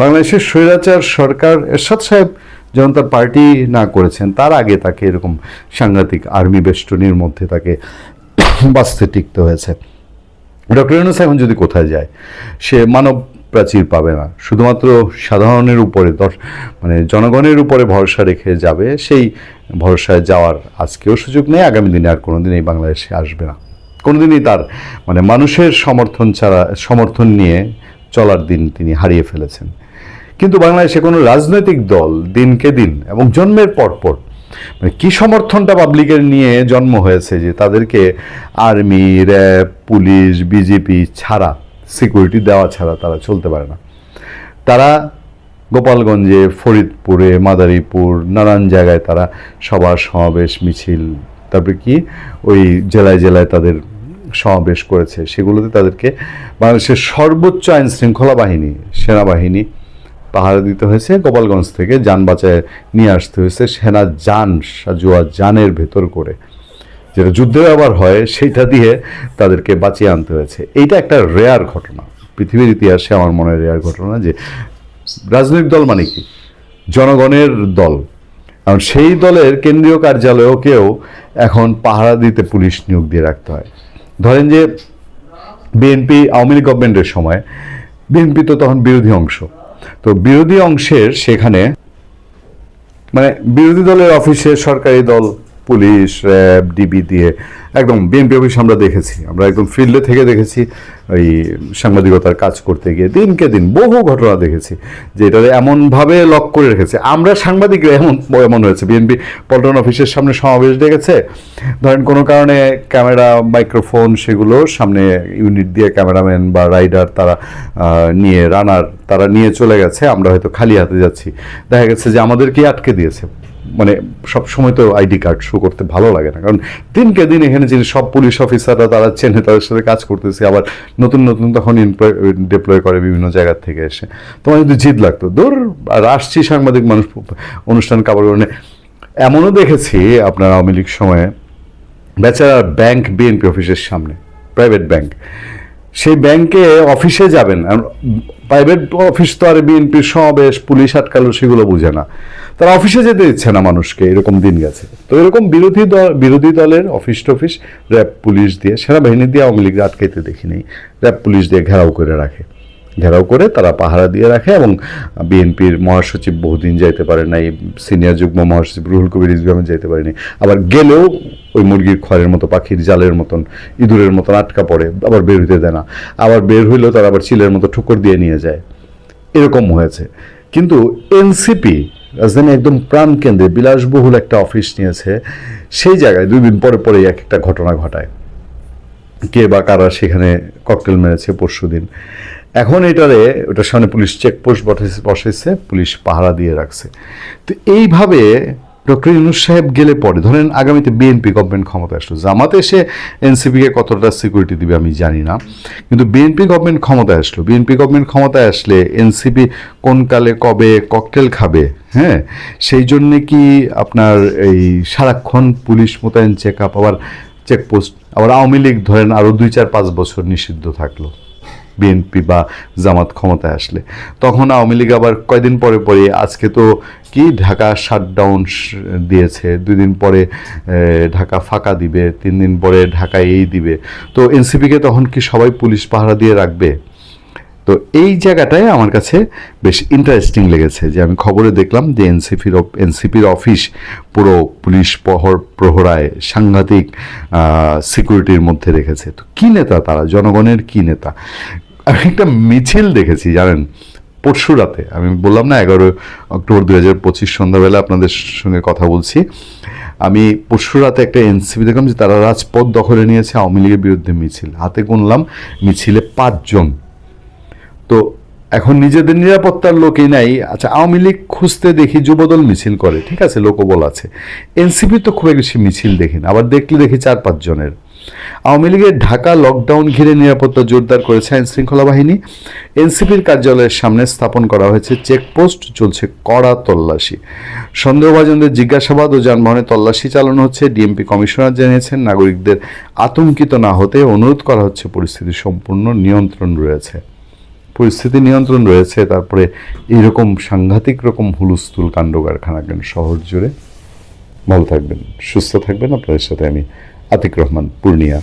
বাংলাদেশের স্বৈরাচার সরকার এরশাদ সাহেব যখন তার পার্টি না করেছেন, তার আগে তাকে এরকম সাংঘাতিক আর্মি বেষ্টনীর মধ্যে তাকে বাঁচতে টিকতে হয়েছে। ডক্টর ইউনুস এখন যদি কোথায় যায়, সে মানব প্রাচীর পাবে না। শুধুমাত্র সাধারণের উপরে মানে জনগণের উপরে ভরসা রেখে যাবে, সেই ভরসায় যাওয়ার আজকেও সুযোগ নেই, আগামী দিনে আর কোনোদিন এই বাংলাদেশে আসবে না। কোনোদিনই তার মানে মানুষের সমর্থন ছাড়া, সমর্থন নিয়ে চলার দিন তিনি হারিয়ে ফেলেছেন। কিন্তু বাংলাদেশে কোনো রাজনৈতিক দল দিনকে দিন এবং জন্মের পরপর মানে কি সমর্থনটা পাবলিকের নিয়ে জন্ম হয়েছে যে তাদেরকে আর্মি, র্যাব, পুলিশ, বিজেপি ছাড়া, সিকিউরিটি দেওয়া ছাড়া তারা চলতে পারে না। তারা গোপালগঞ্জে, ফরিদপুরে, মাদারীপুর, নানান জায়গায় তারা সবার সমাবেশ, মিছিল, তারপরে কি ওই জেলায় জেলায় তাদের সমাবেশ করেছে। সেগুলোতে তাদেরকে বাংলাদেশের সর্বোচ্চ আইন শৃঙ্খলা বাহিনী, সেনাবাহিনী পাহারা দিতে হয়েছে, গোপালগঞ্জ থেকে যান বাঁচায় নিয়ে আসতে হয়েছে সেনা যান, সাজুয়া যানের ভেতর করে। যেটা যুদ্ধে ব্যবহার হয়, সেইটা দিয়ে তাদেরকে বাঁচিয়ে আনতে হয়েছে। এইটা একটা রেয়ার ঘটনা। পৃথিবীর ইতিহাসে আমার মনে রেয়ার ঘটনা যে, রাজনৈতিক দল মানে কি? জনগণের দল। কারণ সেই দলের কেন্দ্রীয় কার্যালয়কেও এখন পাহারা দিতে পুলিশ নিয়োগ দিয়ে রাখতে হয়। ধরেন যে, বিএনপি, আওয়ামী লীগ গভর্নমেন্টের সময়, বিএনপি তো তখন বিরোধী অংশ। তো বিরোধী অংশের সেখানে মানে বিরোধী দলের অফিসে সরকারি দল পুলিশ, র্যাব, ডিবি দিয়ে একদম বিএনপি অফিস আমরা দেখেছি। আমরা একদম ফিল্ডে থেকে দেখেছি ওই সাংবাদিকতার কাজ করতে গিয়ে। দিনকে দিন বহু ঘটনা দেখেছি যে এটা এমনভাবে লক করে রেখেছে। আমরা সাংবাদিকরা এমন এমন হয়েছে। বিএনপি পল্টন অফিসের সামনে সমাবেশ ডেকেছে। ধরেন কোনো কারণে ক্যামেরা, মাইক্রোফোন সেগুলো সামনে ইউনিট দিয়ে ক্যামেরাম্যান বা রাইডার তারা নিয়ে, রানার তারা নিয়ে চলে গেছে। আমরা হয়তো খালি হাতে যাচ্ছি। দেখা গেছে যে আমাদেরকে আটকে দিয়েছে? মানে সব সময় তো আইডি কার্ড শো করতে ভালো লাগে না। কারণ দিনকে দিন এখানে যে সব পুলিশ অফিসাররা তারা চেনে, তাদের সাথে কাজ করতেছে, আবার নতুন নতুন তখন এমপ্লয় ডিপ্লয় করে বিভিন্ন জায়গার থেকে এসে। তোমার যদি জিদ লাগতো দূর আর আসছি সাংবাদিক মানুষ অনুষ্ঠান কাবার কারণে। এমনও দেখেছি আপনার আওয়ামী লীগ সময়ে, বেচারা ব্যাংক বিএনপি অফিসের সামনে প্রাইভেট ব্যাংক সেই ব্যাংকে অফিসে যাবেন। প্রাইভেট অফিস তো আর বিএনপির সমাবেশ পুলিশ আটকালো, সেগুলো বুঝে না। তারা অফিসে যেতে দিচ্ছে না মানুষকে, এরকম দিন গেছে। তো এরকম বিরোধী দল, বিরোধী দলের অফিস টফিস র্যাব পুলিশ দিয়ে, সেনাবাহিনী দিয়ে আওয়ামী লীগ আটকাইতে দেখি নেই র্যাব পুলিশ দিয়ে ঘেরাও করে রাখে। ঘেরাও করে তারা পাহারা দিয়ে রাখে এবং বিএনপির মহাসচিব বহুদিন যাইতে পারে নাই সিনিয়র যুগ্ম মহাসচিব রুহুল কবির ইসলামে যাইতে পারেনি। আবার গেলেও ওই মুরগির খড়ের মতো, পাখির জালের মতন, ইঁদুরের মতন আটকা পড়ে, আবার বের হইতে দেয় না। আবার বের হইলেও তারা আবার চিলের মতো ঠুকর দিয়ে নিয়ে যায়। এরকম হয়েছে। কিন্তু এনসিপি, রাজধানী একদম প্রাণকেন্দ্রে বিলাসবহুল একটা অফিস নিয়েছে। সেই জায়গায় দুই দিন পরে পরেই এক একটা ঘটনা ঘটায়। কে বা কারা সেখানে ককটেল মেরেছে পরশু দিন। এখন এটারে, ওটার সামনে পুলিশ চেকপোস্ট বসেছে, পুলিশ পাহারা দিয়ে রাখছে। তো এইভাবে ডক্টর ইউনুস সাহেব গেলে পরে। ধরেন আগামীতে বিএনপি গভর্নমেন্ট ক্ষমতা আসলো। জামাতে এসে এনসিপিকে কতটা সিকিউরিটি দিবে আমি জানি না। কিন্তু বিএনপি গভর্নমেন্ট ক্ষমতায় আসলো। বিএনপি গভর্নমেন্ট ক্ষমতায় আসলে এনসিপি কোন কালে, কবে ককটেল খাবে হ্যাঁ? সেই জন্যে কি আপনার এই সারাক্ষণ পুলিশ মোতায়েন চেক আপ আবার চেকপোস্ট আবার আওয়ামী লীগ ধরেন আরও দুই চার পাঁচ বছর নিষিদ্ধ থাকল। বিএনপি বা জামাত ক্ষমতায় আসলে। তখন আওয়ামী লীগ আবার কয়দিন পরে পরে, আজকে তো কি ঢাকা শাটডাউন দিয়েছে দুই দিন পরে ঢাকা ফাঁকা দিবে, তিন দিন পরে ঢাকা এই দিবে। তো এনসিপিকে তখন কি সবাই পুলিশ পাহারা দিয়ে রাখবে? তো এই জায়গাটায় আমার কাছে বেশ ইন্টারেস্টিং লেগেছে যে আমি খবরে দেখলাম যে এনসিপির এনসিপির অফিস পুরো পুলিশ প্রহর প্রহরায় সাংঘাতিক সিকিউরিটির মধ্যে রেখেছে। তো কী নেতা তারা? জনগণের কী নেতা? আমি একটা মিছিল দেখেছি, জানেন, পরশু রাতে। আমি বললাম না, এগারো অক্টোবর দু হাজার পঁচিশ সন্ধ্যাবেলা আপনাদের সঙ্গে কথা বলছি। আমি পরশু রাতে একটা এনসিপি দেখলাম যে তারা রাজপথ দখলে নিয়েছে, আওয়ামী লীগের বিরুদ্ধে মিছিল। হাতে গুনলাম, মিছিলে পাঁচজন তো এখন নিজেদের নিরাপত্তার লোকই নাই। আচ্ছা আওয়ামী লীগ খুঁজতে দেখি যুবদল মিছিল করে, ঠিক আছে, লোকবল আছে। এনসিপি তো খুব বেশি মিছিল দেখি না, আবার দেখলে দেখি চার পাঁচ জনের। আওয়ামী লীগের ঢাকা লকডাউন ঘিরে নিরাপত্তা জোরদার করেছে আইন শৃঙ্খলা বাহিনী। এনসিপির কার্যালয়ের সামনে স্থাপন করা হয়েছে চেকপোস্ট, চলছে কড়া তল্লাশি। সন্দেহভাজনদের জিজ্ঞাসাবাদ ও যানবাহনে তল্লাশি চালানো হচ্ছে। ডিএমপি কমিশনার জানিয়েছেন, নাগরিকদের আতঙ্কিত না হতে অনুরোধ করা হচ্ছে, পরিস্থিতি সম্পূর্ণ নিয়ন্ত্রণ রয়েছে। পরিস্থিতি নিয়ন্ত্রণ রয়েছে, তারপরে এইরকম সাংঘাতিক রকম হুলস্থুল কাণ্ড কারখানা কেন শহর জুড়ে? ভালো থাকবেন, সুস্থ থাকবেন। আপনাদের সাথে আমি আতিক রহমান, পূর্ণিয়া।